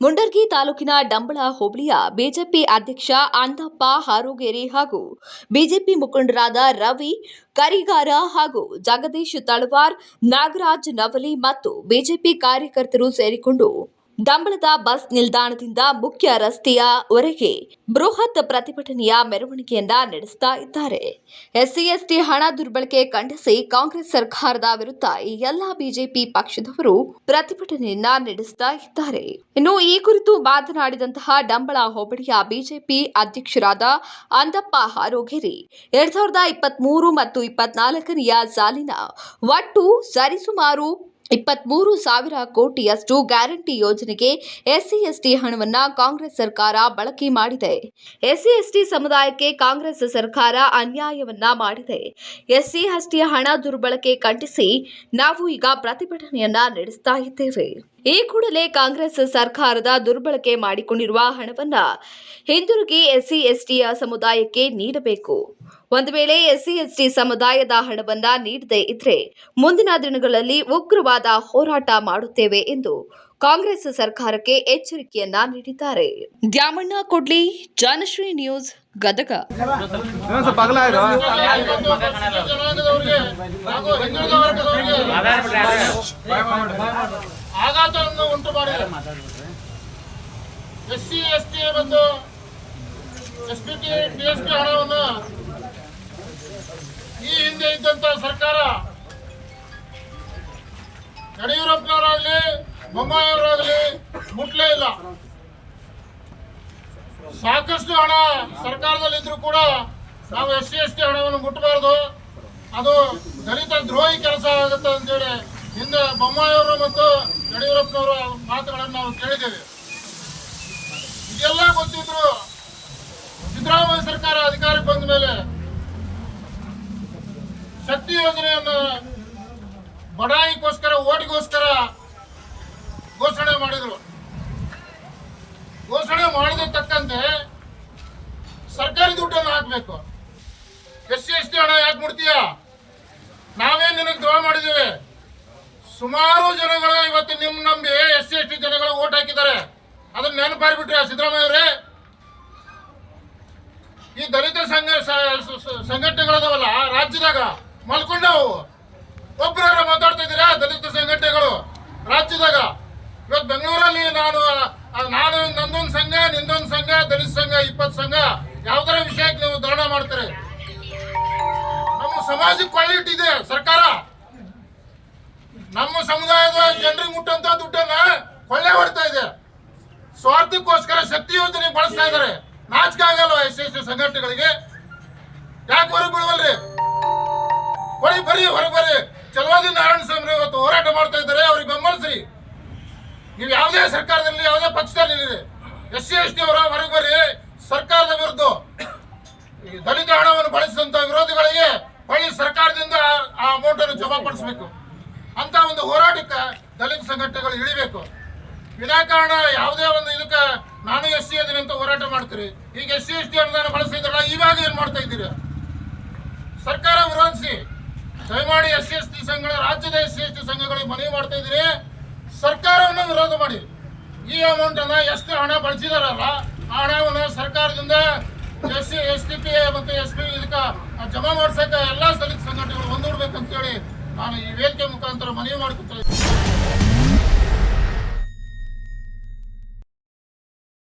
ಮುಂಡರ್ಗಿ ತಾಲೂಕಿನ ಡಂಬಳ ಹೋಬಳಿಯ ಬಿಜೆಪಿ ಅಧ್ಯಕ್ಷ ಅಂದಪ್ಪ ಹಾರೋಗೇರಿ ಹಾಗೂ ಬಿಜೆಪಿ ಮುಖಂಡರಾದ ರವಿ ಕರಿಗಾರ ಹಾಗೂ ಜಗದೀಶ್ ತಳವಾರ್ ನಾಗರಾಜ್ ನವಲಿ ಮತ್ತು ಬಿಜೆಪಿ ಕಾರ್ಯಕರ್ತರು ಸೇರಿಕೊಂಡು ಡಂಬಳದ ಬಸ್ ನಿಲ್ದಾಣದಿಂದ ಮುಖ್ಯ ರಸ್ತೆಯವರೆಗೆ ಬೃಹತ್ ಪ್ರತಿಭಟನೆಯ ಮೆರವಣಿಗೆಯನ್ನ ನಡೆಸ್ತಾ ಇದ್ದಾರೆ. ಎಸ್ಸಿ ಎಸ್ಟಿ ಹಣ ದುರ್ಬಳಕೆ ಖಂಡಿಸಿ ಕಾಂಗ್ರೆಸ್ ಸರ್ಕಾರದ ವಿರುದ್ಧ ಈ ಎಲ್ಲಾ ಬಿಜೆಪಿ ಪಕ್ಷದವರು ಪ್ರತಿಭಟನೆಯನ್ನ ನಡೆಸ್ತಾ ಇದ್ದಾರೆ. ಇನ್ನು ಈ ಕುರಿತು ಮಾತನಾಡಿದಂತಹ ಡಂಬಳ ಹೋಬಳಿಯ ಬಿಜೆಪಿ ಅಧ್ಯಕ್ಷರಾದ ಅಂದಪ್ಪ ಹಾರೋಗೇರಿ ಎರಡ್ ಸಾವಿರದ ಇಪ್ಪತ್ಮೂರು ಮತ್ತು ಇಪ್ಪತ್ನಾಲ್ಕನೆಯ ಸಾಲಿನ ಒಟ್ಟು ಸರಿಸುಮಾರು ಇಪ್ಪತ್ಮೂರು ಸಾವಿರ ಕೋಟಿಯಷ್ಟು ಗ್ಯಾರಂಟಿ ಯೋಜನೆಗೆ ಎಸ್ಸಿ ಎಸ್ಟಿ ಹಣವನ್ನು ಕಾಂಗ್ರೆಸ್ ಸರ್ಕಾರ ಬಳಕೆ ಮಾಡಿದೆ. ಎಸ್ಸಿ ಎಸ್ಟಿ ಸಮುದಾಯಕ್ಕೆ ಕಾಂಗ್ರೆಸ್ ಸರ್ಕಾರ ಅನ್ಯಾಯವನ್ನ ಮಾಡಿದೆ. ಎಸ್ಸಿ ಎಸ್ಟಿ ಹಣ ದುರ್ಬಳಕೆ ಖಂಡಿಸಿ ನಾವು ಈಗ ಪ್ರತಿಭಟನೆಯನ್ನ ನಡೆಸ್ತಾ ಇದ್ದೇವೆ. ಈ ಕೂಡಲೇ ಕಾಂಗ್ರೆಸ್ ಸರ್ಕಾರದ ದುರ್ಬಳಕೆ ಮಾಡಿಕೊಂಡಿರುವ ಹಣವನ್ನ ಹಿಂದಿರುಗಿ ಎಸ್ಸಿ ಎಸ್ಟಿಯ ಸಮುದಾಯಕ್ಕೆ ನೀಡಬೇಕು. ಒಂದು ವೇಳೆ ಎಸ್ಸಿ ಎಸ್ಟಿ ಸಮುದಾಯದ ಹಣವನ್ನ ನೀಡದೇ ಇದ್ರೆ ಮುಂದಿನ ದಿನಗಳಲ್ಲಿ ಉಗ್ರವಾದ ಹೋರಾಟ ಮಾಡುತ್ತೇವೆ ಎಂದು ಕಾಂಗ್ರೆಸ್ ಸರ್ಕಾರಕ್ಕೆ ಎಚ್ಚರಿಕೆಯನ್ನ ನೀಡಿದ್ದಾರೆ. ದ್ಯಾಮಣ್ಣ ಕೊಡ್ಲಿ ಜನಶ್ರೀ ನ್ಯೂಸ್ ಗದಗ. ಆಘಾತವನ್ನು ಉಂಟು ಮಾಡಿದೆ. ಎಸ್ ಸಿ, ಎಸ್ ಟಿ ಮತ್ತು S P T T S P ಹಣವನ್ನು ಈ ಹಿಂದೆ ಇದ್ದಂತ ಸರ್ಕಾರ ಯಡಿಯೂರಪ್ಪನವರಾಗಲಿ, ಬೊಮ್ಮಾಯಿಯವರಾಗಲಿ ಮುಟ್ಲೇ ಇಲ್ಲ. ಸಾಕಷ್ಟು ಹಣ ಸರ್ಕಾರದಲ್ಲಿದ್ದರೂ ಕೂಡ ನಾವು ಎಸ್ ಸಿ, ಎಸ್ ಟಿ ಹಣವನ್ನು ಮುಟ್ಟಬಾರದು ಅದು ದಲಿತ ದ್ರೋಹಿ ಕೆಲಸ ಆಗುತ್ತೆ ಅಂತೇಳಿ ಹಿಂದೆ ಬೊಮ್ಮಾಯಿಯವರು ಮತ್ತು ಯಡಿಯೂರಪ್ಪನವರ ಮಾತುಗಳನ್ನು ನಾವು ಕೇಳಿದ್ದೇವೆ. ಇದೆಲ್ಲ ಗೊತ್ತಿದ್ರು ಸಿದ್ದರಾಮಯ್ಯ ಸರ್ಕಾರ ಅಧಿಕಾರಕ್ಕೆ ಬಂದ ಮೇಲೆ ಶಕ್ತಿ ಯೋಜನೆಯನ್ನು ಬಡಾಯಿಗೋಸ್ಕರ, ಓಟಿಗೋಸ್ಕರ ಘೋಷಣೆ ಮಾಡಿದ್ರು. ಘೋಷಣೆ ಮಾಡಿದ ತಕ್ಕಂತೆ ಸರ್ಕಾರಿ ದುಡ್ಡನ್ನು ಹಾಕಬೇಕು. ಎಸ್ ಸಿ ಎಸ್ ಟಿ ಹಣ ಯಾಕೆ ಮುಡ್ತೀಯ ನಾವೇ ನಿನಗೆ ದ್ರೋಹ ಮಾಡಿದ್ದೇವೆ? ಸುಮಾರು ಜನಗಳು ಇವತ್ತು ನಿಮ್ಮ ನಂಬಿ ಎಸ್ ಸಿ, ಎಸ್ ಟಿ ಜನಗಳು ಓಟ್ ಹಾಕಿದ್ದಾರೆ. ಅದನ್ನ ನೆನಪಾರಿಬಿಟ್ರೆ ಸಿದ್ದರಾಮಯ್ಯ ಅವರೇ ಈ ದಲಿತ ಸಂಘ ಸಂಘಟನೆಗಳದವಲ್ಲ, ರಾಜ್ಯದಾಗ ಮಲ್ಕೊಂಡವು. ಒಬ್ಬರ ಮಾತಾಡ್ತಾ ಇದ್ದೀರಾ ದಲಿತ ಸಂಘಟನೆಗಳು? ರಾಜ್ಯದಾಗ. ಇವತ್ತು ಬೆಂಗಳೂರಲ್ಲಿ ನಾನು ನಾನು, ನಂದೊಂದು ಸಂಘ, ನಿಂದೊಂದು ಸಂಘ, ದಲಿತ ಸಂಘ, ಇಪ್ಪತ್ತು ಸಂಘ, ಯಾವ್ದಾರ ವಿಷಯಕ್ಕೆ ನೀವು ಧರಣ ಮಾಡ್ತಾರೆ? ನಮ್ಮ ಸಮಾಜಕ್ಕೆ ಇದೆ ಸರ್ಕಾರ. ಸಮುದಾಯದ ಜನರಿಗೆ ಮುಟ್ಟಂತ ದುಡ್ಡನ್ನ ಕೊಳ್ಳೆ ಹೊಡ್ತಾ ಇದೆ. ಸ್ವಾರ್ಥಕ್ಕೋಸ್ಕರ ಶಕ್ತಿ ಯೋಜನೆ ಬಳಸ್ತಾ ಇದ್ದಾರೆ. ನಾಚಿಕೆ ಆಗಲ್ವಾ ಎಸ್ ಎಸ್ ಸಂಘಟನೆಗಳಿಗೆ. ಯಾಕೆ ಹೊರಗೆ ಬಿಡುವಲ್ರಿ ಹೊರಗೆ ಬರಿ ಹೊರಗೆ ಬರ್ರಿ. ಚಲವಾದಿ ನಾರಾಯಣ ಸ್ವಾಮಿ ಇವತ್ತು ಹೋರಾಟ ಮಾಡ್ತಾ ಇದ್ದಾರೆ, ಅವ್ರಿಗೆ ಬೆಂಬಲಿಸ್ರಿ. ನೀವು ಯಾವುದೇ ಸರ್ಕಾರದಲ್ಲಿ, ಯಾವುದೇ ಪಕ್ಷದಲ್ಲಿ ಎಸ್ ಸಿ, ಎಸ್ ಟಿ ಅವರ ಹೊರಗೆ ಬರ್ರಿ. ಸರ್ಕಾರದ ವಿರುದ್ಧ ದಲಿತ ಹಣವನ್ನು ಬಳಸಿದಂತ ವಿರೋಧಿಗಳಿಗೆ ಹೊಳ್ಳಿ ಸರ್ಕಾರದಿಂದ ಆ- ಅಮೌಂಟ್ ಅನ್ನು ಜಮಾಪಡಿಸಬೇಕು ಅಂತ ಒಂದು ಹೋರಾಟಕ್ಕೆ ದಲಿತ ಸಂಘಟನೆಗಳು ಇಳಿಬೇಕು. ವಿನಾಕಾರಣ ಯಾವುದೇ ಒಂದು ಇದಕ್ಕೆ ನಾನು ಎಸ್ ಸಿ ಅದೀನಿ ಅಂತ ಹೋರಾಟ ಮಾಡ್ತೀರಿ. ಈಗ ಎಸ್ ಸಿ, ಎಸ್ ಟಿ ಅನುದಾನ ಬಳಸ್ತಿದ್ರಲ್ಲ ಇವಾಗ ಏನು ಮಾಡ್ತಾ ಇದ್ದೀರಿ? ಸರ್ಕಾರ ವಿರೋಧಿಸಿ, ದಯಮಾಡಿ ಎಸ್ ಸಿ, ಎಸ್ ಟಿ ಸಂಘಗಳ, ರಾಜ್ಯದ ಎಸ್ ಸಿ, ಎಸ್ ಟಿ ಸಂಘಗಳಿಗೆ ಮನವಿ ಮಾಡ್ತಾ ಇದ್ದೀರಿ. ಸರ್ಕಾರವನ್ನು ವಿರೋಧ ಮಾಡಿ. ಈ ಅಮೌಂಟ್ ಅನ್ನ ಎಷ್ಟು ಹಣ ಬಳಸಿದಾರಲ್ಲ, ಆ ಹಣವನ್ನು ಸರ್ಕಾರದಿಂದ S C, S T P ಮತ್ತು ಎಸ್ ಪಿ ಇದಕ್ಕೆ ಜಮಾ ಮಾಡ್ಸಕ್ಕೆ ಎಲ್ಲ ದಲಿತ ಸಂಘಟನೆಗಳು ಒಂದೂಡ್ಬೇಕಂತೇಳಿ ನಾನು ಈ ವೇದಿಕೆ ಮುಖಾಂತರ ಮನವಿ ಮಾಡ್ಕೊತಾ